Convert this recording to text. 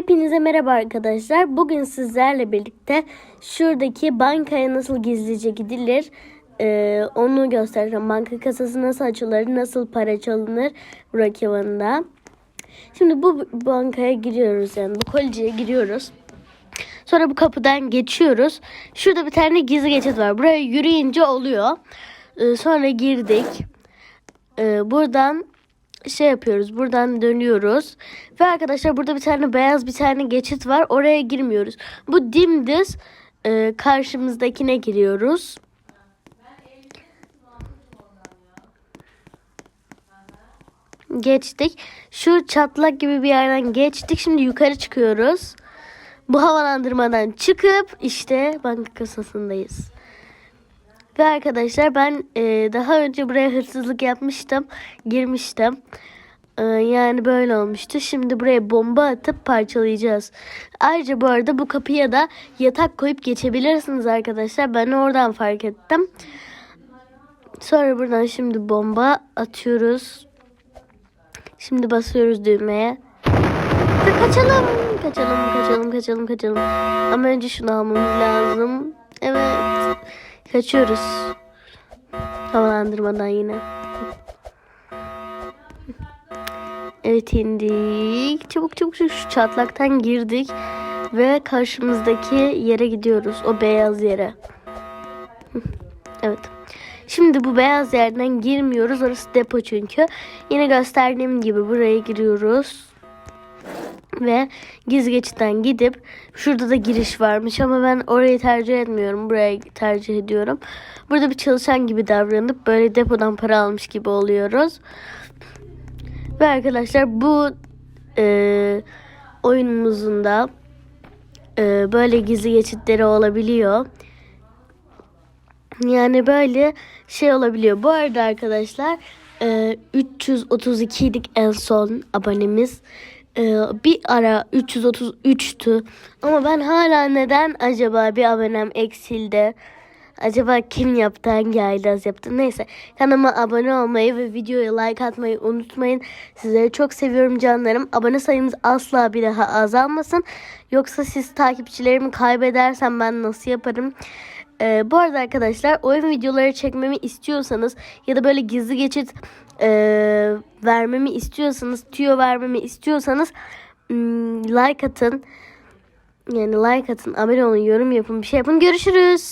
Hepinize merhaba arkadaşlar. Bugün sizlerle birlikte şuradaki bankaya nasıl gizlice gidilir e, onu göstereceğim. Banka kasası nasıl açılır, nasıl para çalınır Burak Yavan'da. Şimdi bu bankaya giriyoruz yani bu koliciye giriyoruz. Sonra bu kapıdan geçiyoruz. Şurada bir tane gizli geçit var. Buraya yürüyünce oluyor. E, sonra girdik. E, buradan şey yapıyoruz. Buradan dönüyoruz. Ve arkadaşlar burada bir tane beyaz bir tane geçit var. Oraya girmiyoruz. Bu dimdiz e, karşımızdakine giriyoruz. Geçtik. Şu çatlak gibi bir yerden geçtik. Şimdi yukarı çıkıyoruz. Bu havalandırmadan çıkıp işte banka kasasındayız. Ve arkadaşlar ben e, daha önce buraya hırsızlık yapmıştım. Girmiştim. E, yani böyle olmuştu. Şimdi buraya bomba atıp parçalayacağız. Ayrıca bu arada bu kapıya da yatak koyup geçebilirsiniz arkadaşlar. Ben oradan fark ettim. Sonra buradan şimdi bomba atıyoruz. Şimdi basıyoruz düğmeye. Ve kaçalım. Kaçalım, kaçalım, kaçalım, kaçalım. Ama önce şunu almamız lazım. Evet. Kaçıyoruz. Havalandırmadan yine. Evet indik. Çabuk çabuk çabuk şu çatlaktan girdik. Ve karşımızdaki yere gidiyoruz. O beyaz yere. Evet. Şimdi bu beyaz yerden girmiyoruz. Orası depo çünkü. Yine gösterdiğim gibi buraya giriyoruz ve gizli geçitten gidip şurada da giriş varmış ama ben orayı tercih etmiyorum. Burayı tercih ediyorum. Burada bir çalışan gibi davranıp böyle depodan para almış gibi oluyoruz. Ve arkadaşlar bu e, oyunumuzun da e, böyle gizli geçitleri olabiliyor. Yani böyle şey olabiliyor. Bu arada arkadaşlar e, 332 idik en son abonemiz. E, bir ara 333'tü. Ama ben hala neden acaba bir abonem eksildi? Acaba kim yaptı? Hangi ailez yaptı? Neyse. Kanalıma abone olmayı ve videoya like atmayı unutmayın. Sizleri çok seviyorum canlarım. Abone sayımız asla bir daha azalmasın. Yoksa siz takipçilerimi kaybedersem ben nasıl yaparım? Ee, bu arada arkadaşlar oyun videoları çekmemi istiyorsanız ya da böyle gizli geçit e, vermemi istiyorsanız, tüyo vermemi istiyorsanız hmm, like atın. Yani like atın, abone olun, yorum yapın, bir şey yapın. Görüşürüz.